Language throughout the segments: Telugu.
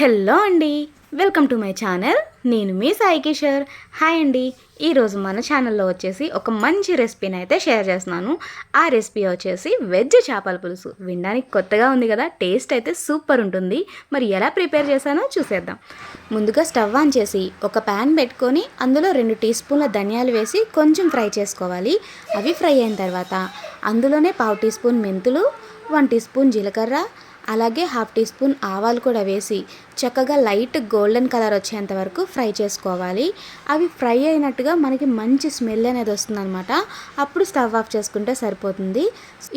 హలో అండి వెల్కమ్ టు మై ఛానల్. నేను మీ సాయి కిషోర్. హాయ్ అండి ఈరోజు మన ఛానల్లో వచ్చేసి ఒక మంచి రెసిపీని అయితే షేర్ చేస్తున్నాను. ఆ రెసిపీ వచ్చేసి వెజ్ చేపల పులుసు. వినడానికి కొత్తగా ఉంది కదా టేస్ట్ అయితే సూపర్ ఉంటుంది. మరి ఎలా ప్రిపేర్ చేశానో చూసేద్దాం. ముందుగా స్టవ్ ఆన్ చేసి ఒక ప్యాన్ పెట్టుకొని అందులో రెండు టీ స్పూన్ల ధనియాలు వేసి కొంచెం ఫ్రై చేసుకోవాలి. అవి ఫ్రై అయిన తర్వాత అందులోనే పావు టీ స్పూన్ మెంతులు వన్ టీ స్పూన్ జీలకర్ర అలాగే హాఫ్ టీ స్పూన్ ఆవాలు కూడా వేసి చక్కగా లైట్ గోల్డెన్ కలర్ వచ్చేంత వరకు ఫ్రై చేసుకోవాలి. అవి ఫ్రై అయినట్టుగా మనకి మంచి స్మెల్ అనేది వస్తుందన్నమాట. అప్పుడు స్టవ్ ఆఫ్ చేసుకుంటే సరిపోతుంది.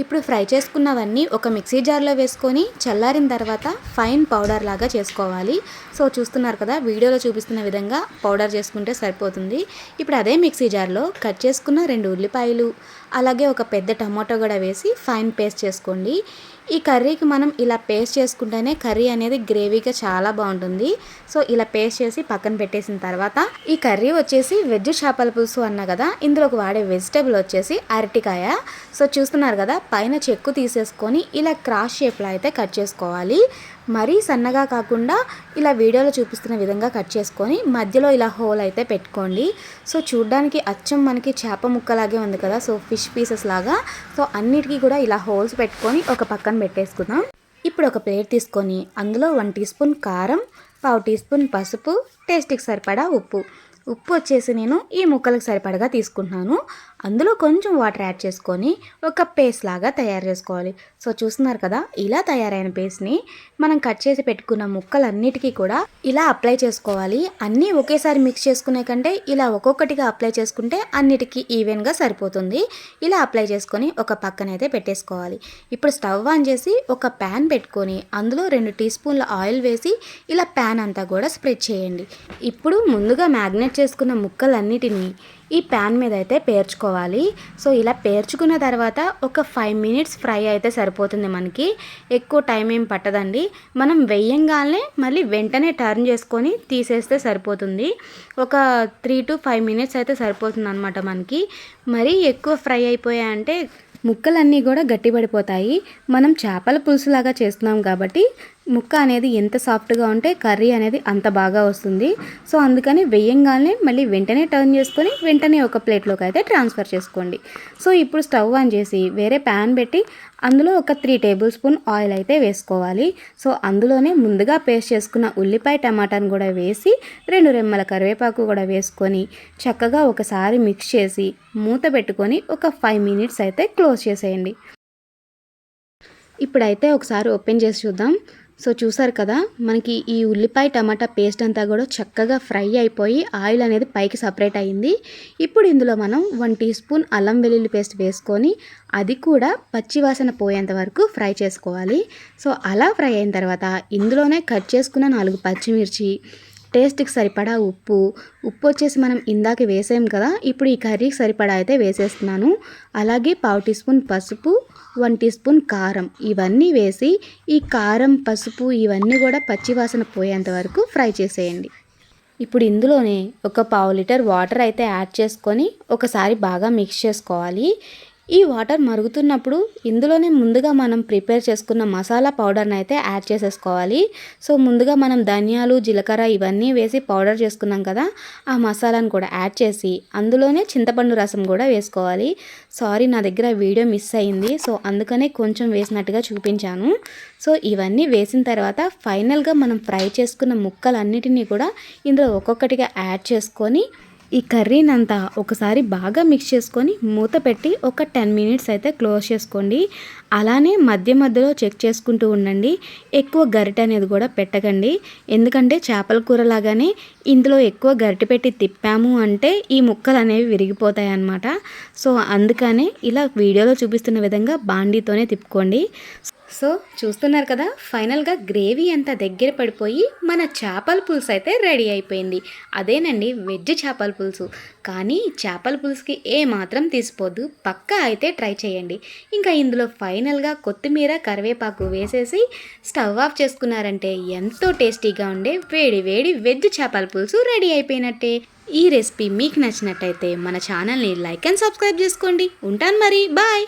ఇప్పుడు ఫ్రై చేసుకున్నవన్నీ ఒక మిక్సీ జార్లో వేసుకొని చల్లారిన తర్వాత ఫైన్ పౌడర్ లాగా చేసుకోవాలి. సో చూస్తున్నారు కదా వీడియోలో చూపిస్తున్న విధంగా పౌడర్ చేసుకుంటే సరిపోతుంది. ఇప్పుడు అదే మిక్సీ జార్లో కట్ చేసుకున్న రెండు ఉల్లిపాయలు అలాగే ఒక పెద్ద టమాటో కూడా వేసి ఫైన్ పేస్ట్ చేసుకోండి. ఈ కర్రీకి మనం ఇలా ఇలా పేస్ట్ చేసుకుంటేనే కర్రీ అనేది గ్రేవీగా చాలా బాగుంటుంది. సో ఇలా పేస్ట్ చేసి పక్కన పెట్టేసిన తర్వాత ఈ కర్రీ వచ్చేసి వెజ్ చేపల పులుసు అన్న కదా ఇందులోకి వాడే వెజిటేబుల్ వచ్చేసి అరటికాయ. సో చూస్తున్నారు కదా పైన చెక్కు తీసేసుకొని ఇలా క్రాస్ షేప్లో అయితే కట్ చేసుకోవాలి. మరీ సన్నగా కాకుండా ఇలా వీడియోలో చూపిస్తున్న విధంగా కట్ చేసుకొని మధ్యలో ఇలా హోల్ అయితే పెట్టుకోండి. సో చూడ్డానికి అచ్చం మనకి చేప ముక్కలాగే ఉంది కదా సో ఫిష్ పీసెస్ లాగా. సో అన్నిటికీ కూడా ఇలా హోల్స్ పెట్టుకొని ఒక పక్కన పెట్టేసుకుందాం. ఇప్పుడు ఒక ప్లేట్ తీసుకొని అందులో వన్ టీ స్పూన్ కారం పావు టీ స్పూన్ పసుపు టేస్ట్కి సరిపడా ఉప్పు. ఉప్పు వచ్చేసి నేను ఈ ముక్కలకు సరిపడగా తీసుకుంటున్నాను. అందులో కొంచెం వాటర్ యాడ్ చేసుకొని ఒక పేస్ట్ లాగా తయారు చేసుకోవాలి. సో చూస్తున్నారు కదా ఇలా తయారైన పేస్ట్ని మనం కట్ చేసి పెట్టుకున్న ముక్కలన్నిటికీ కూడా ఇలా అప్లై చేసుకోవాలి. అన్నీ ఒకేసారి మిక్స్ చేసుకునే కంటే ఇలా ఒక్కొక్కటిగా అప్లై చేసుకుంటే అన్నిటికీ ఈవెన్గా సరిపోతుంది. ఇలా అప్లై చేసుకొని ఒక పక్కనైతే పెట్టేసుకోవాలి. ఇప్పుడు స్టవ్ ఆన్ చేసి ఒక ప్యాన్ పెట్టుకొని అందులో రెండు టీ స్పూన్ల ఆయిల్ వేసి ఇలా ప్యాన్ అంతా కూడా స్ప్రెడ్ చేయండి. ఇప్పుడు ముందుగా మ్యాగ్నెట్ చేసుకున్న ముక్కలన్నిటినీ ఈ ప్యాన్ మీద అయితే పేర్చుకోవాలి. సో ఇలా పేర్చుకున్న తర్వాత ఒక ఫైవ్ మినిట్స్ ఫ్రై అయితే సరిపోతుంది మనకి. ఎక్కువ టైం ఏం పట్టదండి. మనం వెయ్యంగానే మళ్ళీ వెంటనే టర్న్ చేసుకొని తీసేస్తే సరిపోతుంది. ఒక త్రీ టు ఫైవ్ మినిట్స్ అయితే సరిపోతుంది అనమాట మనకి. మరీ ఎక్కువ ఫ్రై అయిపోయాయంటే ముక్కలన్నీ కూడా గట్టిపడిపోతాయి. మనం చేపల పులుసులాగా చేస్తున్నాం కాబట్టి ముక్క అనేది ఎంత సాఫ్ట్గా ఉంటే కర్రీ అనేది అంత బాగా వస్తుంది. సో అందుకని వేయంగానే మళ్ళీ వెంటనే టర్న్ చేసుకొని వెంటనే ఒక ప్లేట్లోకి అయితే ట్రాన్స్ఫర్ చేసుకోండి. సో ఇప్పుడు స్టవ్ ఆన్ చేసి వేరే ప్యాన్ పెట్టి అందులో ఒక త్రీ టేబుల్ స్పూన్ ఆయిల్ అయితే వేసుకోవాలి. సో అందులోనే ముందుగా పేస్ట్ చేసుకున్న ఉల్లిపాయ టమాటాను కూడా వేసి రెండు రెమ్మల కరివేపాకు కూడా వేసుకొని చక్కగా ఒకసారి మిక్స్ చేసి మూత పెట్టుకొని ఒక ఫైవ్ మినిట్స్ అయితే క్లోజ్ చేసేయండి. ఇప్పుడైతే ఒకసారి ఓపెన్ చేసి చూద్దాం. సో చూసారు కదా మనకి ఈ ఉల్లిపాయ టమాటా పేస్ట్ అంతా కూడా చక్కగా ఫ్రై అయిపోయి ఆయిల్ అనేది పైకి సపరేట్ అయింది. ఇప్పుడు ఇందులో మనం వన్ టీ స్పూన్ అల్లం వెల్లుల్లి పేస్ట్ వేసుకొని అది కూడా పచ్చివాసన పోయేంత వరకు ఫ్రై చేసుకోవాలి. సో అలా ఫ్రై అయిన తర్వాత ఇందులోనే కట్ చేసుకున్న నాలుగు పచ్చిమిర్చి టేస్ట్కి సరిపడా ఉప్పు. ఉప్పు వచ్చేసి మనం ఇందాక వేసాం కదా ఇప్పుడు ఈ కర్రీకి సరిపడా అయితే వేసేస్తున్నాను. అలాగే పావు టీ స్పూన్ పసుపు వన్ టీ స్పూన్ కారం. ఇవన్నీ వేసి ఈ కారం పసుపు ఇవన్నీ కూడా పచ్చివాసన పోయేంత వరకు ఫ్రై చేసేయండి. ఇప్పుడు ఇందులోనే ఒక పావు లీటర్ వాటర్ అయితే యాడ్ చేసుకొని ఒకసారి బాగా మిక్స్ చేసుకోవాలి. ఈ వాటర్ మరుగుతున్నప్పుడు ఇందులోనే ముందుగా మనం ప్రిపేర్ చేసుకున్న మసాలా పౌడర్ని అయితే యాడ్ చేసేసుకోవాలి. సో ముందుగా మనం ధనియాలు జీలకర్ర ఇవన్నీ వేసి పౌడర్ చేసుకున్నాం కదా ఆ మసాలాను కూడా యాడ్ చేసి అందులోనే చింతపండు రసం కూడా వేసుకోవాలి. సారీ నా దగ్గర వీడియో మిస్ అయింది. సో అందుకనే కొంచెం వేసినట్టుగా చూపించాను. సో ఇవన్నీ వేసిన తర్వాత ఫైనల్గా మనం ఫ్రై చేసుకున్న ముక్కలన్నిటినీ కూడా ఇందులో ఒక్కొక్కటిగా యాడ్ చేసుకొని ఈ కర్రీనంతా ఒకసారి బాగా మిక్స్ చేసుకొని మూత పెట్టి ఒక టెన్ మినిట్స్ అయితే క్లోజ్ చేసుకోండి. అలానే మధ్య మధ్యలో చెక్ చేసుకుంటూ ఉండండి. ఎక్కువ గరిటె అనేది కూడా పెట్టకండి. ఎందుకంటే చేపల కూర లాగానే ఇందులో ఎక్కువ గరిటె పెట్టి తిప్పాము అంటే ఈ ముక్కలు అనేవి విరిగిపోతాయి అన్నమాట. సో అందుకనే ఇలా వీడియోలో చూపిస్తున్న విధంగా బాండీతోనే తిప్పుకోండి. సో చూస్తున్నారు కదా ఫైనల్గా గ్రేవీ అంతా దగ్గర పడిపోయి మన చేపల పులుసు అయితే రెడీ అయిపోయింది. అదేనండి వెజ్ చేపల పులుసు. కానీ చేపల పులుసుకి ఏ మాత్రం తీసిపోద్దు పక్కా అయితే ట్రై చేయండి. ఇంకా ఇందులో ఫైనల్గా కొత్తిమీర కరివేపాకు వేసేసి స్టవ్ ఆఫ్ చేసుకున్నారంటే ఎంతో టేస్టీగా ఉండే వేడి వేడి వెజ్ చేపల పులుసు రెడీ అయిపోయినట్టే. ఈ రెసిపీ మీకు నచ్చినట్టయితే మన ఛానల్ని లైక్ అండ్ సబ్స్క్రైబ్ చేసుకోండి. ఉంటాను మరి బాయ్!